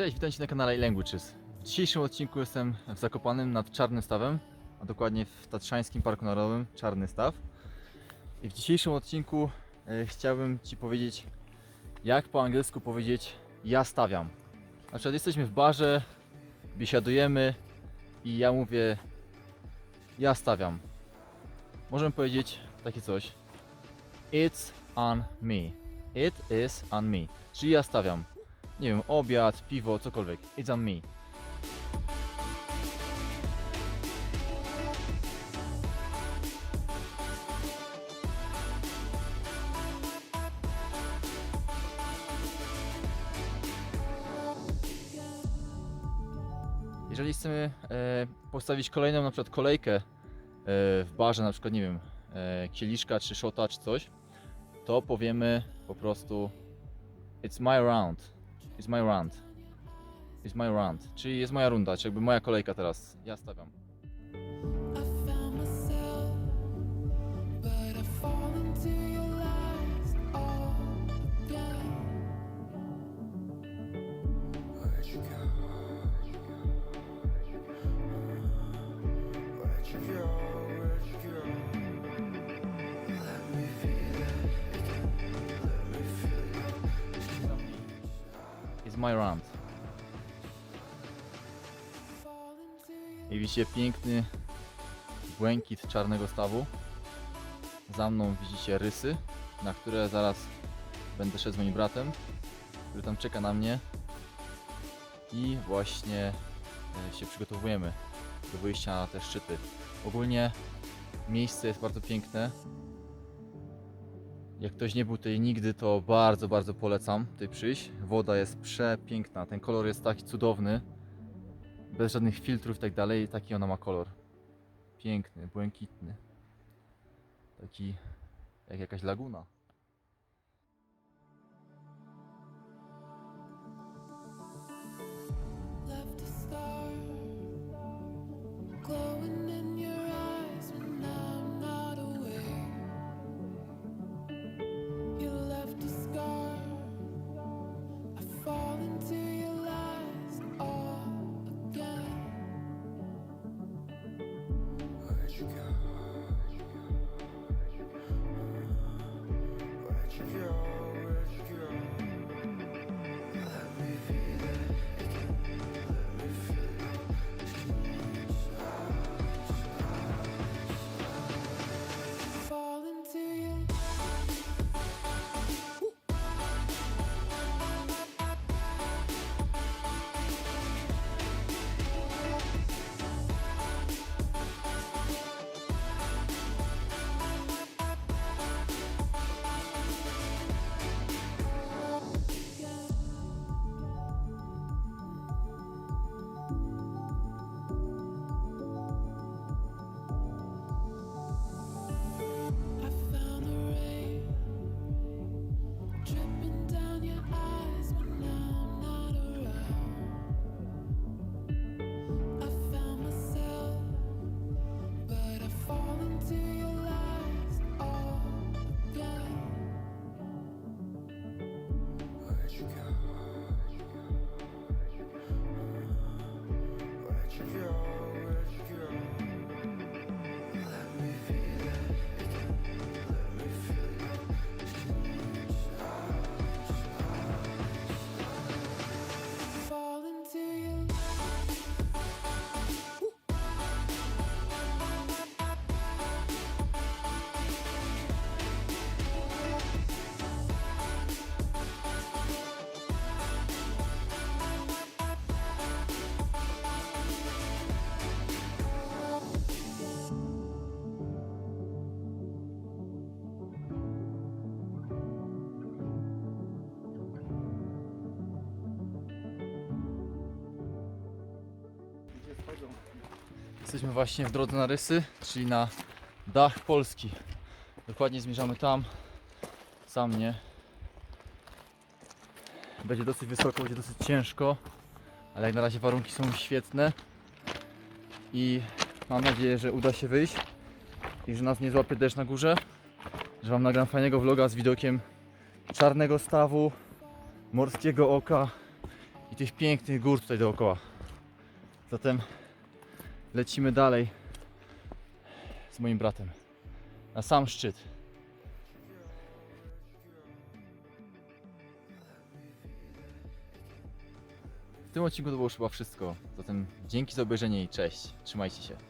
Cześć, witam Cię na kanale Languages. W dzisiejszym odcinku jestem w nad Czarnym Stawem, a dokładnie w Tatrzańskim Parku Narodowym Czarny Staw. I w dzisiejszym odcinku e, chciałbym Ci powiedzieć, jak po angielsku powiedzieć ja stawiam. Na przykład jesteśmy w barze, biesiadujemy i ja mówię ja stawiam. Możemy powiedzieć takie coś. It's on me. It is on me. Czyli ja stawiam nie wiem, obiad, piwo, cokolwiek. It's on me. Jeżeli chcemy e, postawić kolejną na przykład kolejkę e, w barze, na przykład nie wiem, e, kieliszka czy szota czy coś, to powiemy po prostu It's my round. It's my round. It's my round. Czyli jest moja runda, czy jakby moja kolejka teraz. Ja stawiam. Where'd you go? My your I widzicie piękny błękit czarnego stawu. Za mną widzicie rysy, na które zaraz będę szedł z moim bratem, który tam czeka na mnie. I właśnie e, się przygotowujemy do wyjścia na te szczyty. Ogólnie miejsce jest bardzo piękne. Jak ktoś nie był tutaj nigdy, to bardzo, bardzo polecam tutaj przyjść. Woda jest przepiękna, ten kolor jest taki cudowny bez żadnych filtrów i tak dalej, taki ona ma kolor. Piękny, błękitny. Taki jak jakaś laguna. You go? Jesteśmy właśnie w drodze na Rysy, czyli na dach Polski. Dokładnie zmierzamy tam. Za mnie. Będzie dosyć wysoko, będzie dosyć ciężko, ale jak na razie warunki są świetne i mam nadzieję, że uda się wyjść i że nas nie złapie deszcz na górze, że Wam nagram fajnego vloga z widokiem czarnego stawu, morskiego oka i tych pięknych gór tutaj dookoła. Zatem lecimy dalej z moim bratem na sam szczyt. W tym odcinku to było już chyba wszystko. Zatem dzięki za obejrzenie i cześć. Trzymajcie się.